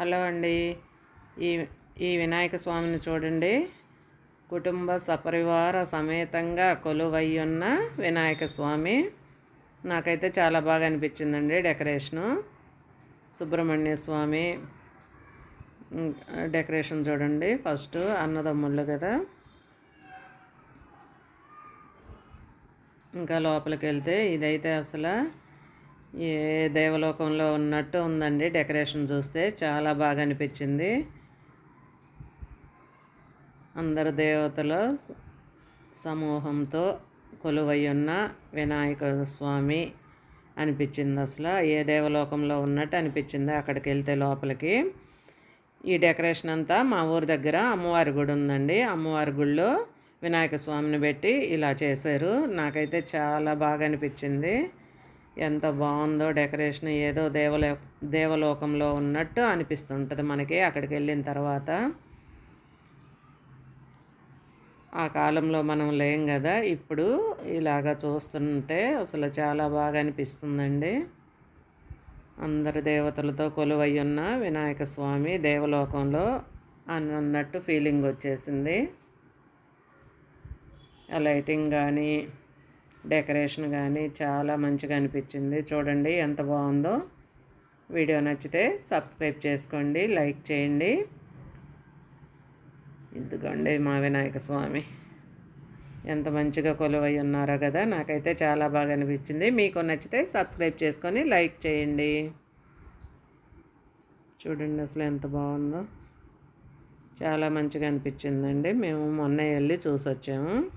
Hello అండి. ఈ ఈ వినాయక స్వామిని చూడండి. కుటుంబ సపరివార సమేతంగా కొలువయ్యున్న వినాయక స్వామి. నాకైతే చాలా బాగా అనిపించిందండి డెకరేషను. సుబ్రహ్మణ్య స్వామి డెకరేషన్ చూడండి. ఫస్ట్ అన్నదమ్ముళ్ళు కదా. ఇంకా లోపలికి వెళ్తే ఇదైతే అసలు ఏ దేవలోకంలో ఉన్నట్టు ఉందండి డెకరేషన్ చూస్తే. చాలా బాగా అనిపించింది. అందరు దేవతల సమూహంతో కొలువై ఉన్న వినాయక స్వామి అనిపించింది అసలు. ఏ దేవలోకంలో ఉన్నట్టు అనిపించింది అక్కడికి వెళ్తే లోపలికి. ఈ డెకరేషన్ అంతా మా ఊరి దగ్గర అమ్మవారి గుడి ఉందండి. అమ్మవారి గుడిలో వినాయక స్వామిని పెట్టి ఇలా చేశారు. నాకైతే చాలా బాగా అనిపించింది. ఎంత బాగుందో డెకరేషన్ ఏదో దేవలో దేవలోకంలో ఉన్నట్టు అనిపిస్తుంటుంది మనకి అక్కడికి వెళ్ళిన తర్వాత. ఆ కాలంలో మనం లేం కదా ఇప్పుడు ఇలాగా చూస్తుంటే అసలు చాలా బాగా అనిపిస్తుందండి. అందరి దేవతలతో కొలువై ఉన్న వినాయక స్వామి దేవలోకంలో అని అన్నట్టు ఫీలింగ్ వచ్చేసింది. ఆ లైటింగ్ కానీ డెకరేషన్ కానీ చాలా మంచిగా అనిపించింది. చూడండి ఎంత బాగుందో. వీడియో నచ్చితే సబ్స్క్రైబ్ చేసుకోండి లైక్ చేయండి. ఇదిగోండి మా వినాయక స్వామి. ఎంత మంచిగా కొలువై ఉన్నారో కదా నాకైతే చాలా బాగా అనిపించింది. మీకు నచ్చితే సబ్స్క్రైబ్ చేసుకొని లైక్ చేయండి. చూడండి అసలు ఎంత బాగుందో. చాలా మంచిగా అనిపించిందండి. మేము మొన్న వెళ్ళి చూసొచ్చాము.